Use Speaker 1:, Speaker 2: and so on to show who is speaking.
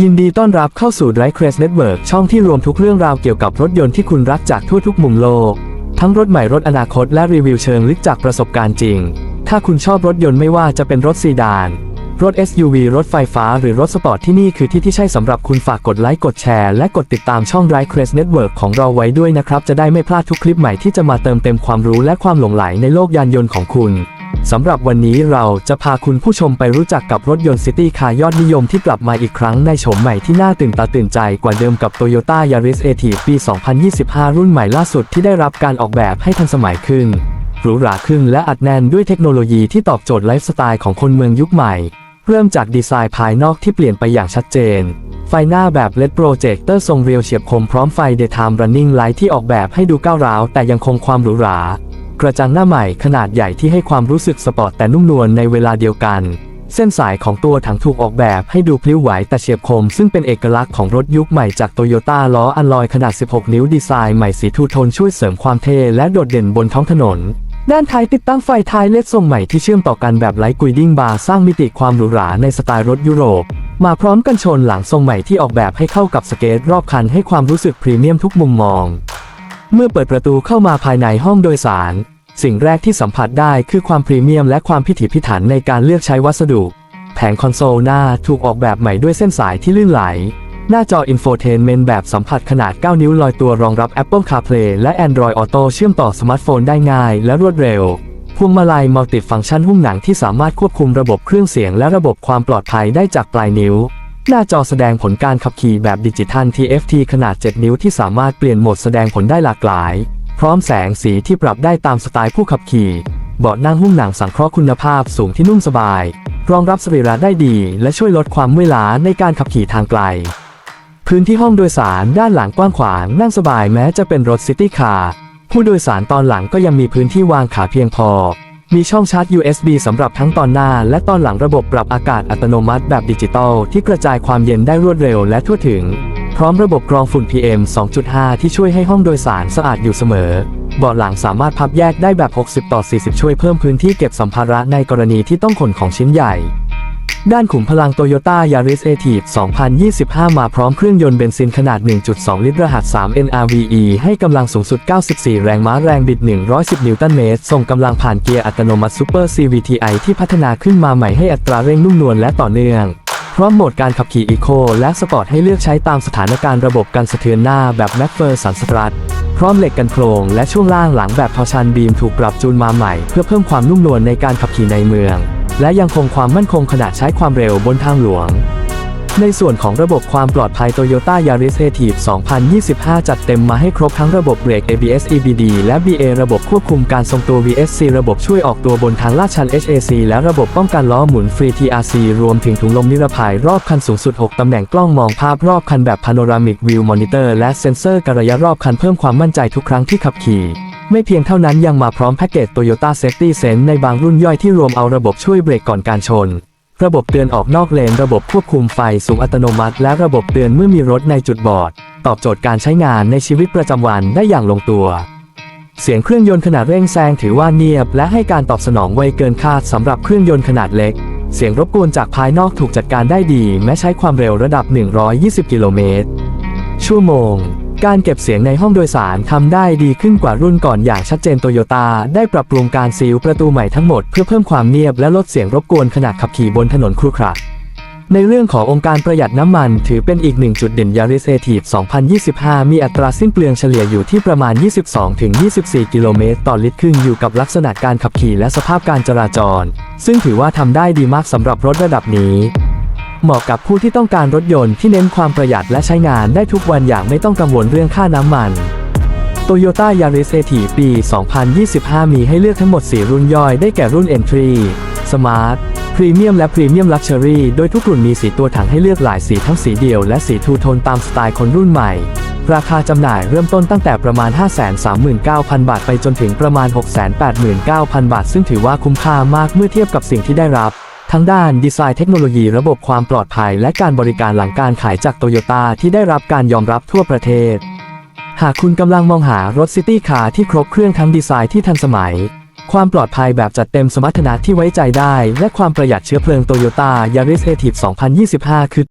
Speaker 1: ยินดีต้อนรับเข้าสู่ d r i v e Crest Network ช่องที่รวมทุกเรื่องราวเกี่ยวกับรถยนต์ที่คุณรักจากทั่วทุกมุมโลก ทั้งรถใหม่รถอนาคตและรีวิวเชิงลึกจากประสบการณ์จริง ถ้าคุณชอบรถยนต์ไม่ว่าจะเป็นรถซีดาน รถ SUV รถไฟฟ้าหรือรถสปอร์ตที่นี่คือที่ที่ใช่สำหรับคุณฝากกดไลค์กดแชร์และกดติดตามช่อง d r i v e Crest Network ของเราไว้ด้วยนะครับ จะได้ไม่พลาดทุกคลิปใหม่ที่จะมาเติมเต็มความรู้และความหลงไหลในโลกยานยนต์ของคุณ สำหรับวันนี้เราจะพาคุณผู้ชมไปรู้จักกับรถยนต์ซิตี้คาร์ยอดนิยมที่กลับมาอีกครั้งในโฉมใหม่ที่น่าตื่นตาตื่นใจกว่าเดิมกับ Toyota Yaris a t ปี 2025 รุ่นใหม่ล่าสุดที่ได้รับการออกแบบให้ทันสมัยขึ้น หรูหราขึ้นและอัดแน่นด้วยเทคโนโลยีที่ตอบโจทย์ไลฟ์สไตล์ของคนเมืองยุคใหม่ เริ่มจากดีไซน์ภายนอกที่เปลี่ยนไปอย่างชัดเจน ไฟหน้าแบบ LED Projector ทรงเรียวเฉียบคมพร้อมไฟ Daytime Running Light ที่ออกแบบให้ดูก้าวร้าวแต่ยังคงความหรูหรา กระจังหน้าใหม่ขนาดใหญ่ที่ให้ความรู้สึกสปอร์ตแต่นุ่มนวลในเวลาเดียวกัน เส้นสายของตัวถังถูกออกแบบให้ดูพลิ้วไหวแต่เฉียบคม ซึ่งเป็นเอกลักษณ์ของรถยุคใหม่จากโตโยต้าล้ออัลลอยขนาด 16 นิ้วดีไซน์ใหม่สีทูโทนช่วยเสริมความเท่และโดดเด่นบนท้องถนนด้านท้ายติดตั้งไฟท้ายเลดทรงใหม่ที่เชื่อมต่อกันแบบไลท์กุยดิ้งบาร์สร้างมิติความหรูหราในสไตล์รถยุโรป มาพร้อมกันชนหลังทรงใหม่ที่ออกแบบให้เข้ากับสเกตรอบคันให้ความรู้สึกพรีเมียมทุกมุมมอง เมื่อเปิดประตูเข้ามาภายในห้องโดยสาร สิ่งแรกที่สัมผัสได้คือความพรีเมียมและความพิถีพิถันในการเลือกใช้วัสดุ แผงคอนโซลหน้าถูกออกแบบใหม่ด้วยเส้นสายที่ลื่นไหล หน้าจออินโฟเทนเมนต์แบบสัมผัสขนาด 9 นิ้วลอยตัวรองรับ Apple CarPlay และ Android Auto เชื่อมต่อสมาร์ทโฟนได้ง่ายและรวดเร็วพวงมาลัยมัลติฟังก์ชันหุ้มหนังที่สามารถควบคุมระบบเครื่องเสียงและระบบความปลอดภัยได้จากปลายนิ้ว หน้าจอแสดงผลการขับขี่แบบดิจิทัล TFT ขนาด 7 นิ้วที่สามารถเปลี่ยนโหมดแสดงผลได้หลากหลาย พร้อมแสงสีที่ปรับได้ตามสไตล์ผู้ขับขี่ เบาะนั่งหุ้มหนังสังเคราะห์คุณภาพสูงที่นุ่มสบาย รองรับสรีระได้ดี และช่วยลดความเมื่อยล้าในการขับขี่ทางไกล พื้นที่ห้องโดยสารด้านหลังกว้างขวางนั่งสบายแม้จะเป็นรถซิตี้คาร์ผู้โดยสารตอนหลังก็ยังมีพื้นที่วางขาเพียงพอ มีช่องชาร์จ USB สำหรับทั้งตอนหน้า และตอนหลังระบบปรับอากาศอัตโนมัติแบบดิจิตอลที่กระจายความเย็นได้รวดเร็วและทั่วถึง ร้อมระบบกรองฝุ่น PM 2.5 ที่ช่วยให้ห้องโดยสารสะอาดอยู่เสมอ เบาะหลังสามารถพับแยกได้แบบ 60 ต่อ 40 ช่วยเพิ่มพื้นที่เก็บสัมภาระในกรณีที่ต้องขนของชิ้นใหญ่ ด้านขุมพลัง Toyota Yaris a t i v 2025 มาพร้อมเครื่องยนต์เบนซินขนาด 1.2 ลิตรรหัส 3 NRVE ให้กำลังสูงสุด 94 แรงม้าแรงบิด 110 นิวตันเมตร ส่งกำลังผ่านเกียร์อัตโนมัติ Super CVTi ที่พัฒนาขึ้นมาใหม่ให้อัตราเร่งนุ่มนวลและต่อเนื่อง พร้อมโหมดการขับขี่อีโคและสปอร์ตให้เลือกใช้ตามสถานการณ์ระบบกันสะเทือนหน้าแบบแม c เฟอร์สันสตรัตพร้อมเหล็กกันโครงและช่วงล่างหลังแบบทอชันบีมถูกปรับจูนมาใหม่ เพื่อเพิ่มความนุ่มนวลในการขับขี่ในเมือง และยังคงความมั่นคงขณะใช้ความเร็วบนทางหลวง ในส่วนของระบบความปลอดภัย Toyota Yaris a t i v 2025 จัดเต็มมาให้ครบทั้งระบบเบรก ABS EBD และ BA ระบบควบคุมการทรงตัว VSC ระบบช่วยออกตัวบนทางลาดชัน HAC และระบบป้องกันล้อหมุนฟรี TRC รวมถึงถุงลมนิรภัยรอบคันสูงสุด 6 ตำแหน่งกล้องมองภาพรอบคันแบบ Panoramic View Monitor และเซ็นเซอร์การระยะรอบคันเพิ่มความมั่นใจทุกครั้งที่ขับขี่ไม่เพียงเท่านั้นยังมาพร้อมแพ็กเกจ Toyota Safety Sense ในบางรุ่นย่อยที่รวมเอาระบบช่วยเบรกก่อนการชน ระบบเตือนออกนอกเลน ระบบควบคุมไฟสูงอัตโนมัติ และระบบเตือนเมื่อมีรถในจุดบอด ตอบโจทย์การใช้งานในชีวิตประจำวันได้อย่างลงตัว เสียงเครื่องยนต์ขนาดเร่งแซงถือว่าเนียบ และให้การตอบสนองไวเกินคาดสำหรับเครื่องยนต์ขนาดเล็ก เสียงรบกวนจากภายนอกถูกจัดการได้ดี แม้ใช้ความเร็วระดับ 120 กิโลเมตรชั่วโมง การเก็บเสียงในห้องโดยสารทำได้ดีขึ้นกว่ารุ่นก่อนอย่างชัดเจนโตโยต้าได้ปรับปรุงการซีลประตูใหม่ทั้งหมดเพื่อเพิ่มความเนียบและลดเสียงรบกวนขณะขับขี่บนถนนครุขระในเรื่องขององค์การประหยัดน้ำมัน ถือเป็นอีกหนึ่งจุดเด่น Yaris a t i v 2025 มีอัตราสิ้นเปลืองเฉลี่ยอยู่ที่ประมาณ 22-24 กิโลเมตรต่อลิตรขึ้นอยู่กับลักษณะการขับขี่และสภาพการจราจร ซึ่งถือว่าทำได้ดีมากสำหรับรถระดับนี้ เหมาะกับผู้ที่ต้องการรถยนต์ที่เน้นความประหยัดและใช้งานได้ทุกวันอย่างไม่ต้องกังวลเรื่องค่าน้ำมัน Toyota Yaris a t i ปี 2025 มีให้เลือกทั้งหมด 4 รุ่นย่อยได้แก่รุ่น Entry Smart Premium และ Premium Luxury โดยทุกรุ่นมีสีตัวถังให้เลือกหลายสีทั้งสีเดียวและสีทูโทนตามสไตล์คนรุ่นใหม่ ราคาจำหน่ายเริ่มต้นตั้งแต่ประมาณ 539,000 บาทไปจนถึงประมาณ 689,000 บาท ซึ่งถือว่าคุ้มค่ามากเมื่อเทียบกับสิ่งที่ได้รับ ทั้งด้านดีไซน์เทคโนโลยีระบบความปลอดภัย และการบริการหลังการขายจากโตโยต้าที่ได้รับการยอมรับทั่วประเทศ หากคุณกำลังมองหารถซิตี้คาร์ที่ครบเครื่องทั้งดีไซน์ที่ทันสมัย ความปลอดภัยแบบจัดเต็มสมรรถนะที่ไว้ใจได้ และความประหยัดเชื้อเพลิงโตโยต้ายาริสเอทีฟ2025 คือ